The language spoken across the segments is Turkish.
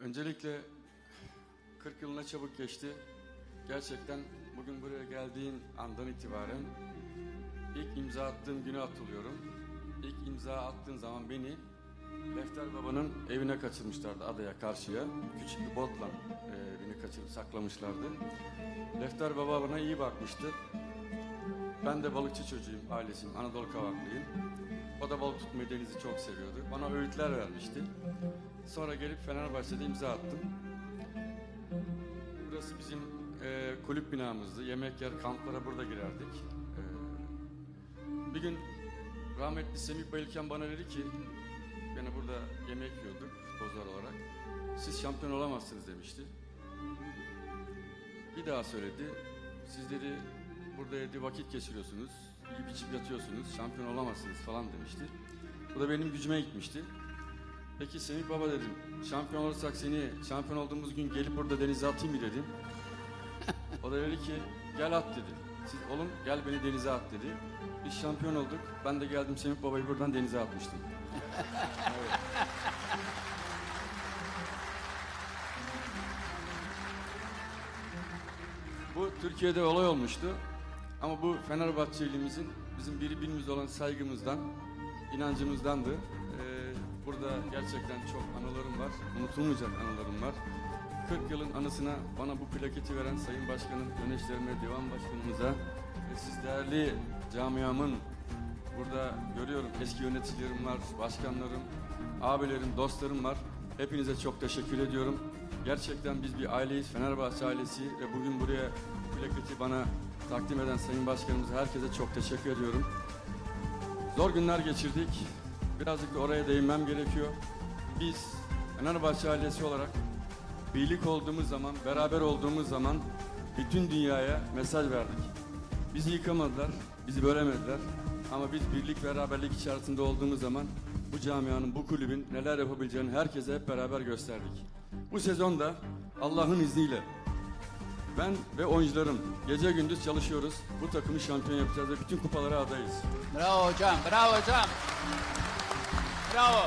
Öncelikle 40 yılına çabuk geçti. Gerçekten bugün buraya geldiğin andan itibaren ilk imza attığım günü hatırlıyorum. İlk imza attığın zaman beni Lefter Baba'nın evine kaçırmışlardı adaya karşıya. Küçük bir botla e, beni kaçırıp saklamışlardı. Lefter Baba bana iyi bakmıştı. Ben de balıkçı çocuğuyum, ailesiyim, Anadolu Kavaklıyım. O da balık tutmayı, denizi çok seviyordu. Bana öğütler vermişti. Sonra gelip Fenerbahçe'de imza attım. Burası bizim e, kulüp binamızdı. Yemek yer, kamplara burada girerdik. E, bir gün rahmetli Semih Bayılken bana dedi ki, beni burada yemek yiyorduk futbolcular olarak. Siz şampiyon olamazsınız demişti. Bir daha söyledi. Siz dedi burada dedi vakit geçiriyorsunuz. Yiyip içip yatıyorsunuz. Şampiyon olamazsınız falan demişti. Bu da benim gücüme gitmişti. Peki Semih Baba dedim. Şampiyon olursak seni şampiyon olduğumuz gün gelip burada denize atayım mı dedim. O da dedi ki gel at dedi. Siz olun gel beni denize at dedi. Biz şampiyon olduk. Ben de geldim Semih Baba'yı buradan denize atmıştım. Bu Türkiye'de olay olmuştu. Ama bu Fenerbahçelimizin bizim birbirimize olan saygımızdan, inancımızdandı. Ee, burada gerçekten çok anılarım var. Unutulmayacak anılarım var. 40 yılın anısına bana bu plaketi veren Sayın Başkanım, yöneticilerime, divan başkanımıza ve siz değerli camiamın burada görüyorum eski yöneticilerim var, başkanlarım, abilerim, dostlarım var. Hepinize çok teşekkür ediyorum. Gerçekten biz bir aileyiz, Fenerbahçe ailesi ve bugün buraya bu plaketi bana takdim eden Sayın Başkanımıza herkese çok teşekkür ediyorum. Zor günler geçirdik. Birazcık da oraya değinmem gerekiyor. Biz Fenerbahçe ailesi olarak birlik olduğumuz zaman, beraber olduğumuz zaman bütün dünyaya mesaj verdik. Bizi yıkamadılar, bizi bölemediler. Ama biz birlik beraberlik içerisinde olduğumuz zaman bu camianın, bu kulübün neler yapabileceğini herkese hep beraber gösterdik. Bu sezonda Allah'ın izniyle ben ve oyuncularım gece gündüz çalışıyoruz. Bu takımı şampiyon yapacağız ve bütün kupalara adayız. Bravo hocam, bravo hocam. Bravo.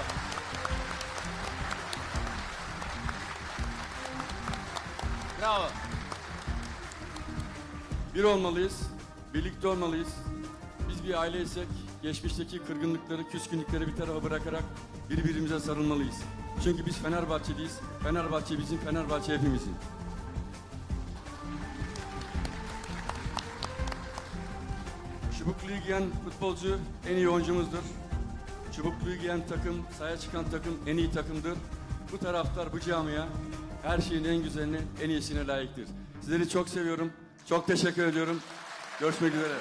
Bravo. Bir olmalıyız, birlikte olmalıyız. Biz bir aileysek geçmişteki kırgınlıkları, küskünlükleri bir tarafa bırakarak birbirimize sarılmalıyız. Çünkü biz Fenerbahçeliyiz. Fenerbahçe bizim, Fenerbahçe hepimizin. Çubukluyu giyen futbolcu en iyi oyuncumuzdur. Çubukluyu giyen takım, sahaya çıkan takım en iyi takımdır. Bu taraftar, bu camia her şeyin en güzelini, en iyisine layıktır. Sizleri çok seviyorum. Çok teşekkür ediyorum. Görüşmek üzere.